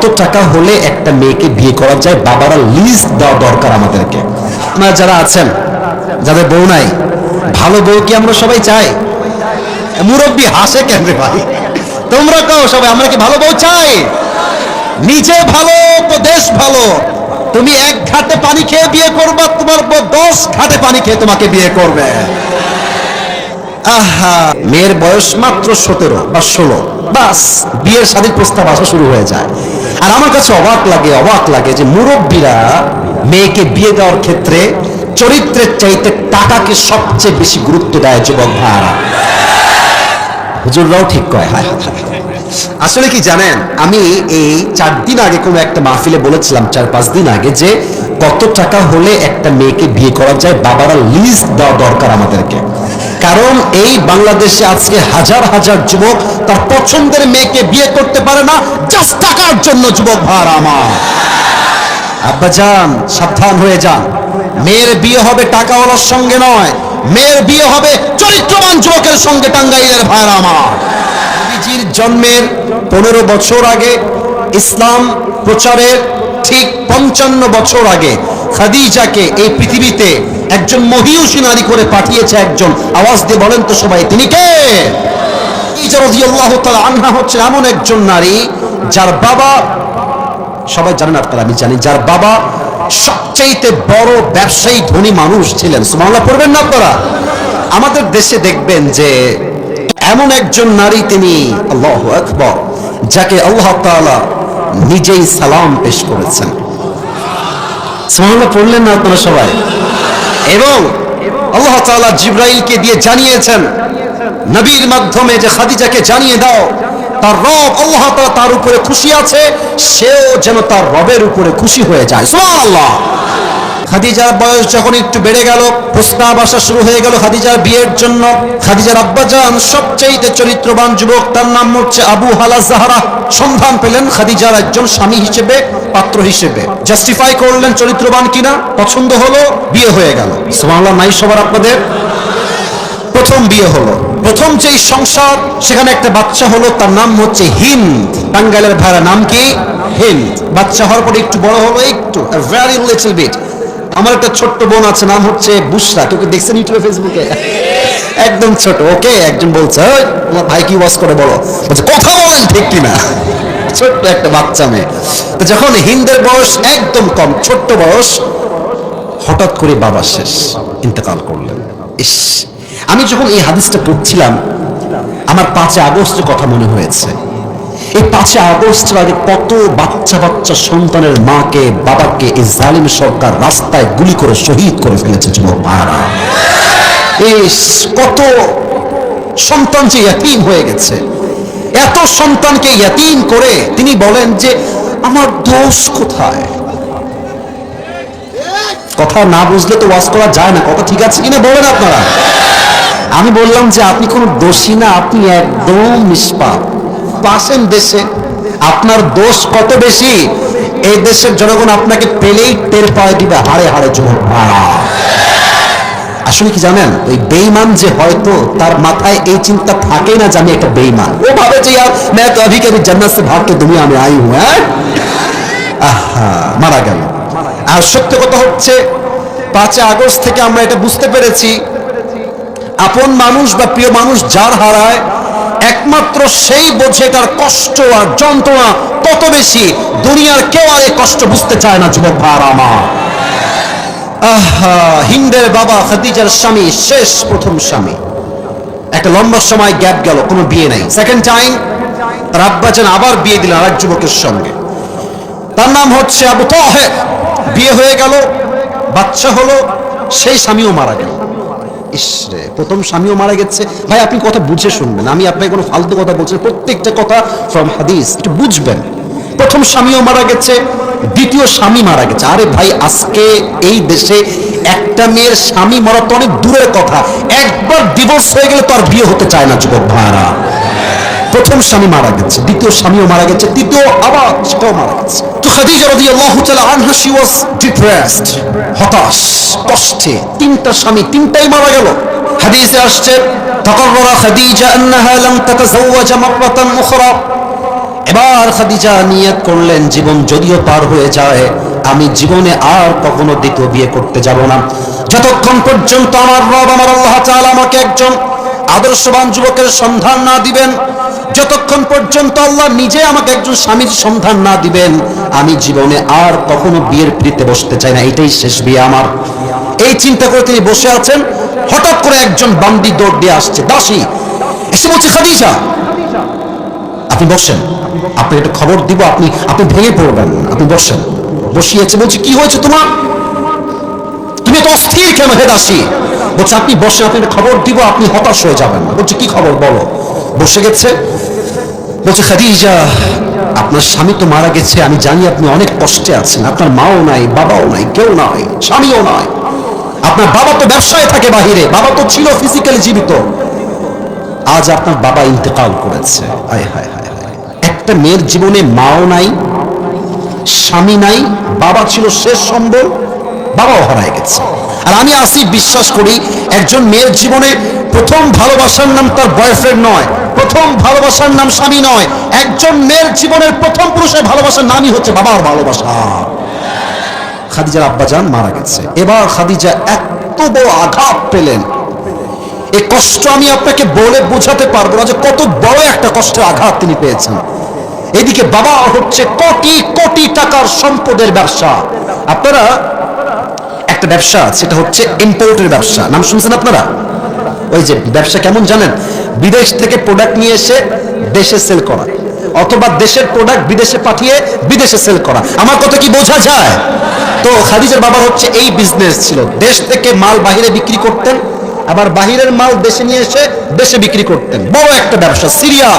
কত টাকা হলে একটা মেয়েকে বিয়ে করা যায় বাবারা লিস্ট দেওয়া দরকার আমাদেরকে। আপনারা যারা আছেন, যাদের বউ নাই, ভালো বউ কি আমরা সবাই চাই? মুরব্বী হাসে কেন রে ভাই? তোমরা কও সবাই, আমরা কি ভালো বউ চাই? নিজে ভালো তো দেশ ভালো। তুমি এক ঘাটে পানি খেয়ে বিয়ে করবা, তোমার বউ দশ ঘাটে পানি খেয়ে তোমাকে বিয়ে করবে। আহা, মেয়ের বয়স মাত্র সতেরো বা ষোলো। বাস, বিয়ের স্বাধীন প্রস্তাব আসা শুরু হয়ে যায়। আর আমার কাছে অবাক লাগে অবাক লাগে যে মুরব্বীরা মেয়েকে বিয়ে দেওয়ার ক্ষেত্রে চরিত্রের চাইতে টাকাকে সবচেয়ে বেশি গুরুত্ব দেয় যুবক ভাইয়ারা হুজুররাও ঠিক কয়, হায়। আসলে কি জানেন, আমি এই চার দিন আগে কোনো একটা মাহফিলে বলেছিলাম, চার, পাঁচ দিন আগে যে কত টাকা হলে একটা মেয়েকে বিয়ে করা যায়, বাবারা লিস্ট দেওয়া দরকার আমাদেরকে। কারণ এই বাংলাদেশে আজকে হাজার হাজার যুবক তার পছন্দের মেয়েকে বিয়ে করতে পারে না জাস্ট টাকার জন্য যুবক ভার আমার। আব্বা যান, সাবধান হয়ে যান। মেয়ের বিয়ে হবে টাকাওয়ালার সঙ্গে নয়, মেয়ের বিয়ে হবে চরিত্রবান যুবকের সঙ্গে টাঙ্গাইলের ভাইরা আমার। নবীজির জন্মের পনেরো বছর আগে ইসলাম প্রচারের ঠিক পঞ্চান্ন বছর আগে খাদিজাকে এই পৃথিবীতে একজন মহিয়সী নারী করে পাঠিয়েছে একজন। আওয়াজ দিয়ে বলেন তো সবাই, তিনি কে? আনহা এমন একজন নারী যার বাবা, সবাই জানেন আপনারা, আমি জানি, যার বাবা বড় ব্যবসায়ী, ধনী মানুষ ছিলেন। সুমাল্লাহ পড়বেন না আপনারা? আমাদের দেশে দেখবেন যে এমন একজন নারী তিনি আল্লাহ আকবর, যাকে আল্লাহ নিজেই সালাম পেশ করেছেন। সুমাল্লাহ পড়লেন না আপনারা সবাই এবং আল্লাহ তাআলা জিব্রাইলকে দিয়ে জানিয়েছেন, নবীর মাধ্যমে যে খাদিজাকে জানিয়ে দাও, তার রব আল্লাহ তার উপরে খুশি আছে, সেও যেন তার রবের উপরে খুশি হয়ে যায়। সুবহানাল্লাহ। খাদিজার বয়স যখন একটু বেড়ে গেল, প্রস্তাব আসা শুরু হয়ে গেল খাদিজার বিয়ের জন্য। খাদিজার আব্বাজান সবচাইতে চরিত্রবান যুবক, তার নাম হচ্ছে আবু হালা জাহারা। সন্ধান পেলেন খাদিজার একজন স্বামী হিসেবে, পাত্র হিসেবে। জাস্টিফাই করলেন চরিত্রবান কিনা, পছন্দ হলো, বিয়ে হয়ে গেল। সুবহানাল্লাহ, নাই সবার আপনাদের? প্রথম বিয়ে হলো। প্রথম যেই সংসার, সেখানে একটা বাচ্চা হলো, তার নাম হচ্ছে হিন্দ। টাঙ্গাইলের ভাড়া নাম কি? হিন্দ। বাচ্চা হওয়ার পরে একটু বড় হলো, একটু ভেরি লিটল বিট আমার একটা ছোট্ট বোন আছে নাম হচ্ছে বুসরা কেউ কি দেখছেন ইউটিউবে ফেসবুকে? একদম ছোট ওকে? একজন বলছে "ওই, তোমার ভাই কি ওয়াজ করে বলো? বলছে কথা বলেন ঠিক কিনা? ছোট্ট একটা বাচ্চা মেয়ে। তো যখন হিন্দের বয়স একদম কম ছোট্ট বয়স হঠাৎ করে বাবা শেষ ইন্তেকাল করলেন। ইস! আমি যখন এই হাদিসটা পড়ছিলাম আমার পাঁচে আগস্টের কথা মনে হয়েছে। এই পাঁচে আগস্টের আগে কত বাচ্চা বাচ্চা সন্তানের মাকে, বাবাকে এই জালিম সরকার রাস্তায় গুলি করে শহীদ করে ফেলেছে যুবক ভাইরা ইস, কত সন্তান যে ইয়াতিম হয়ে গেছে। এত সন্তানকে ইয়াতিম করে তিনি বলেন যে, আমার দোষ কোথায়? কথা না বুঝলে তো ওয়াজ করা যায় না। কথা ঠিক আছে কিনা বলেন আপনারা। আমি বললাম যে, আপনি কোনো দোষী না, আপনি একদম নিষ্পাপ। পাশেন দেশে আপনার দোষ কত বেশি এই দেশের জনগণ আপনাকে পেলেই টের পায় দিবে হাড়ে হাড়ে যুবক ভাড়া আসলে কি জানেন ওই বেইমান যে হয়তো তার মাথায় এই চিন্তা থাকে না যে আমি একটা বেইমান ও ভাবে যে यार मैं तो अभी कभी जन्नत से भाग के दुनिया में आई हूं हैं আহা মারা গেল আর সত্য কথা হচ্ছে পাঁচে আগস্ট থেকে আমরা এটা বুঝতে পেরেছি আপন মানুষ বা প্রিয় মানুষ যার হারায় একমাত্র সেই বোঝে তার কষ্ট আর যন্ত্রণা তত বেশি দুনিয়ার কেউ আর এই কষ্ট বুঝতে চায় না, যুবক ভাইয়ারা আমার। আহা, হিন্দের বাবা খাদিজার স্বামী, শেষ প্রথম স্বামী। একটা লম্বা সময় গ্যাপ গেল, কোনো বিয়ে নাই। সেকেন্ড টাইম তার আব্বাজান আবার বিয়ে দিলেন আরেক যুবকের সঙ্গে। তার নাম হচ্ছে আবু তাহের। বিয়ে হয়ে গেল, বাচ্চা হলো, সেই স্বামীও মারা গেল। ইসরে প্রথম স্বামীও মারা গেছে। ভাই, আপনি কথা বুঝে শুনবেন, আমি আপনাকে কোনো ফালতু কথা বলছি প্রত্যেকটা কথা ফ্রম হাদিস, একটু বুঝবেন। প্রথম স্বামীও মারা গেছে, দ্বিতীয় স্বামী মারা গেছে। আরে ভাই, আজকে এই দেশে একটা মেয়ের স্বামী মরা তো অনেক দূরের কথা। একবার ডিভোর্স হয়ে গেলে তো আর বিয়ে হতে চায় না যুবক ভাইরা। প্রথম স্বামী মারা গেছে, দ্বিতীয় স্বামীও মারা গেছে, তৃতীয় আবার সেটাও মারা গেছে। খাদিজা রাদিয়াল্লাহু তাআলা আনহা শি ওয়াজ ডিপ্রেসড হতাশ কষ্টে তিনটা স্বামী তিনটাই মারা গেল হাদিসে আসছে تقرر خديجة أنها لم تتزوج مرة أخرى এবার খাদিজা নিয়ত করলেন জীবন যদিও পার হয়ে যায় আমি জীবনে আর কখনো দ্বিতীয় বিয়ে করতে যাব না যতক্ষণ পর্যন্ত আমার রব আমার আল্লাহ তাআলা আমাকে একজন আদর্শবান যুবকের সন্ধান না দিবেন যতক্ষণ পর্যন্ত আল্লাহ নিজে আমাকে একজন স্বামীর সন্ধান না দিবেন, আমি জীবনে আর কখনো বিয়ের পিড়িতে বসতে চাই না। এটাই শেষ বিয়ে আমার। এই চিন্তা করে তিনি বসে আছেন, হঠাৎ করে একজন বান্দি দৌড় দিয়ে আসছে। দাসী এসে বলছে, খাদিজা, আপনি বসেন। আপনি একটা খবর দিব, আপনি আপনি ভেঙে পড়বেন। আপনি বসেন। বসিয়েছে, বলছে, কি হয়েছে তোমার? তুমি তো অস্থির কেন হে দাসী? বলছে, আপনি বসে আপনি খবর দিব, আপনি হতাশ হয়ে যাবেন বলছে, কি খবর? বলো। বসে গেছে। বলছে, খাদিজা, আপনার স্বামী তো মারা গেছে, আমি জানি আপনি অনেক কষ্টে আছেন। আপনার মাও নাই, বাবাও নাই, কেউ নাই, স্বামীও নাই। আপনার বাবা তো ব্যবসায় থাকে বাহিরে, বাবা তো ছিল ফিজিক্যালি জীবিত। আজ আপনার বাবা ইন্তেকাল করেছে। হায় হায় হায়। একটা মেয়ের জীবনে মাও নাই, স্বামী নাই, বাবা ছিল শেষ সম্বল বাবাও হারায় গেছে। আর আমি আসি বিশ্বাস করি, একজন মেয়ের জীবনে প্রথম ভালোবাসার নাম তার বয়ফ্রেন্ড নয়, প্রথম ভালোবাসার নাম স্বামী নয়, একজন মেয়ের জীবনের প্রথম পুরুষের ভালোবাসার নামই হচ্ছে বাবার ভালোবাসা। খাদিজার আব্বাজান মারা গেছে। এবার খাদিজা এত বড় আঘাত পেলেন। এই কষ্ট আমি আপনাকে বলে বোঝাতে পারব না যে কত বড় একটা কষ্টের আঘাত তিনি পেয়েছেন। এদিকে বাবা হচ্ছে কোটি কোটি টাকার সম্পদের ব্যবসা। আপনারা একটা ব্যবসা সেটা হচ্ছে ইম্পোর্টের ব্যবসা। নাম শুনছেন আপনারা? ওই যে, ব্যবসা কেমন জানেন? বিদেশ থেকে প্রোডাক্ট নিয়ে এসে দেশে সেল করা। অথবা দেশের প্রোডাক্ট বিদেশে পাঠিয়ে বিদেশে সেল করা। আমার কথা কি বোঝা যায়? তো খাদিজার বাবার হচ্ছে এই বিজনেস ছিল। দেশ থেকে মাল বাহিরে বিক্রি করতেন, আবার বাহিরের মাল দেশে নিয়ে এসে দেশে বিক্রি করতেন। বড় একটা ব্যবসা, সিরিয়া,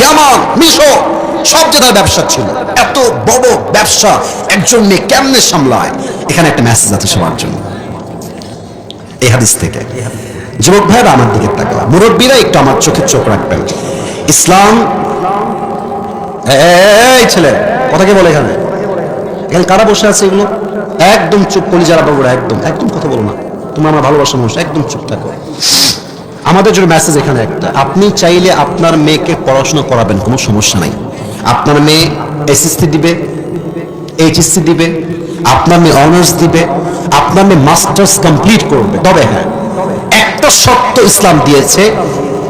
ইয়ামান মিশর সব জায়গায় ব্যবসা ছিল। এত বড় ব্যবসা একজন মেয়ে কেমনে সামলায়? এখানে একটা মেসেজ আছে সবার জন্য। এই হাদিস থেকে। যুবক ভাইরা আমার দিকে তাকালা মুরব্বীরা একটু আমার চোখে চোখ রাখবেন। ইসলাম এই ছেলে, কথা কে বলে এখানে? এখানে কারা বসে আছে এগুলো? একদম চুপ করি যারা বাবুরা, একদম। একদম কথা বলো না। তোমরা আমার ভালোবাসা মানুষ, একদম চুপ থাকো। আমাদের জন্য মেসেজ এখানে একটা। আপনি চাইলে আপনার মেয়েকে পড়াশোনা করাবেন, কোনো সমস্যা নাই। আপনার মেয়ে এসএসসি দিবে এইচএসসি দিবে আপনার মেয়ে অনার্স দিবে আপনার মেয়ে মাস্টার্স কমপ্লিট করবে। তবে হ্যাঁ একটা শর্ত ইসলাম দিয়েছে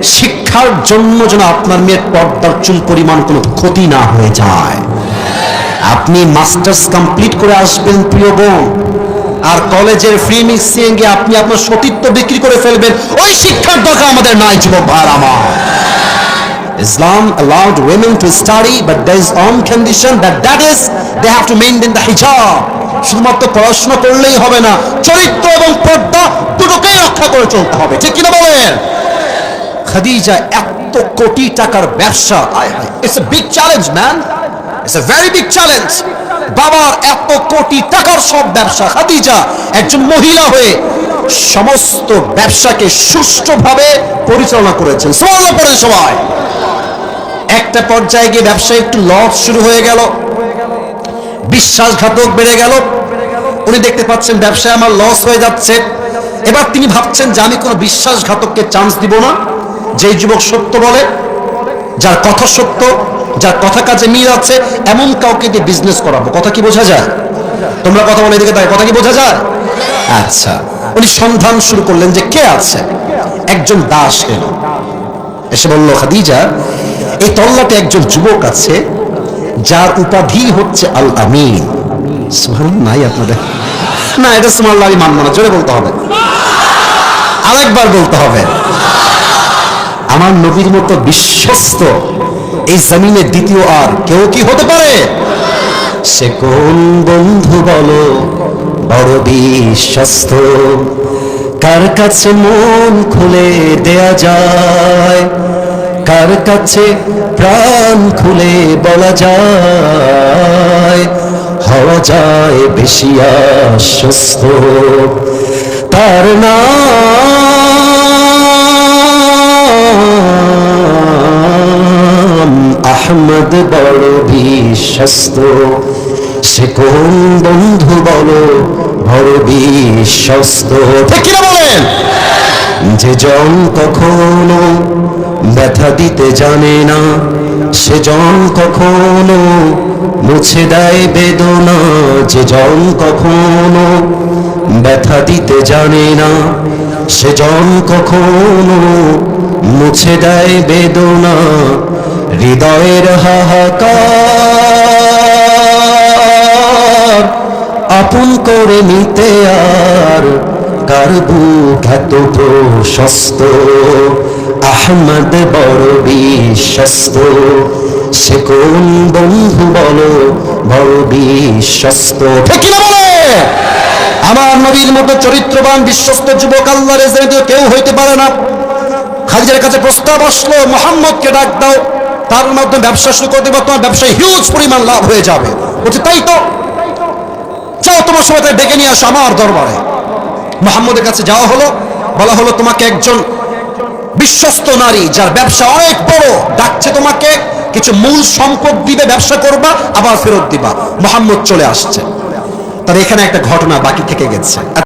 শিক্ষার জন্য যেন আপনার মেয়ের পর্দার চুল পরিমাণ কোনো ক্ষতি না হয়ে যায়। আপনি মাস্টার্স কমপ্লিট করে আসবেন প্রিয় বোন। আর কলেজের ফ্রি মিক্সিং গিয়ে আপনি আপনার সতীত্ব বিক্রি করে ফেলবেন। ওই শিক্ষার দরকার আমাদের নাই যুবক ভার আমার। Islam allowed women to study, but there is one condition that that is they have to maintain the hijab. শুধুমাত্র পড়াশোনা করলেই হবে না। চরিত্র এবং পর্দা দুটোকেই রক্ষা করে চলতে হবে। ঠিক কিনা বলেন? খাদিজা এত কোটি টাকার ব্যবসা it's a big challenge man it's a very big challenge বাবার এত কোটি টাকার সব ব্যবসা, খাদিজা একজন মহিলা হয়ে সমস্ত ব্যবসাকে সুষ্ঠুভাবে পরিচালনা করেছেন। সোয়াল পড়েন সবাই। একটা পর্যায়ে গিয়ে ব্যবসা একটু লস শুরু হয়ে গেল। বিশ্বাসঘাতক বেড়ে গেল। উনি দেখতে পাচ্ছেন ব্যবসায় আমার লস হয়ে যাচ্ছে। এবার তিনি ভাবছেন যে আমি কোনো বিশ্বাসঘাতককে চান্স দিব না। যে যুবক সত্য বলে, যার কথা সত্য, যার কথা কাজে মিল আছে, এমন কাউকে দিয়ে বিজনেস করাবো। কথা কি বোঝা যায়? তোমরা কথা বলে এদিকে তাই কথা কি বোঝা যায়? আচ্ছা উনি সন্ধান শুরু করলেন যে কে আছে? একজন দাস এলো। এসে বলল, খাদিজা, এই তল্লাটে একজন যুবক আছে, যার উপাধি হচ্ছে আল আমিন নাই আপনাদের। না, এটা আমি মানবো না, জোরে বলতে হবে। আরেকবার বলতে হবে। আমার নবীর মতো বিশ্বস্ত এই জমিনে দ্বিতীয় আর কেউ কি হতে পারে? সে কোন বন্ধু বলো, বড় বিশ্বস্ত। কার কাছে মন খুলে দেয়া যায়? কার কাছে প্রাণ খুলে বলা যায়? হওয়া যায়, বেশি আশ্বস্ত। তার নাম আহমদ বড় বিশ্বস্ত। সে কোন বন্ধু বলো, বড় বিশ্বস্ত। বলেন? যে জন কখনো ব্যথা দিতে জানে না সে জন কখনো মুছে দেয় বেদনা, যে জন কখনো ব্যথা দিতে জানে না, সে জন কখনো মুছে দেয় বেদনা, হৃদয়ের হাহাকার আপন করে নিতে আর কার বুক এত প্রশস্ত? আহমদ বড় বিশ্বস্ত, সে কোন বন্ধু বলো, বড় বিশ্বস্ত। না বলে? আমার নবীর মতো চরিত্রবান, বিশ্বস্ত যুবক আল্লাহ রেজেন্ট কেউ হইতে পারে না। খাদিজার কাছে প্রস্তাব আসলো, মোহাম্মদকে ডাক দাও, তার মাধ্যমে ব্যবসা শুরু করে দেবো, তোমার ব্যবসায় হিউজ পরিমাণ লাভ হয়ে যাবে। বলছে, তাই তো? যাও তোমার সময় ডেকে নিয়ে আসো আমার দরবারে। মোহাম্মদের কাছে যাওয়া হলো, বলা হলো, তোমাকে একজন বিশ্বস্ত নারী যার ব্যবসা অনেক বড়, ডাকছে তোমাকে, কিছু মূল সম্পদ দিবে, ব্যবসা করবা, আবার ফেরত দিবা। মোহাম্মদ চলে আসছে। তার এখানে একটা ঘটনা বাকি থেকে গেছে।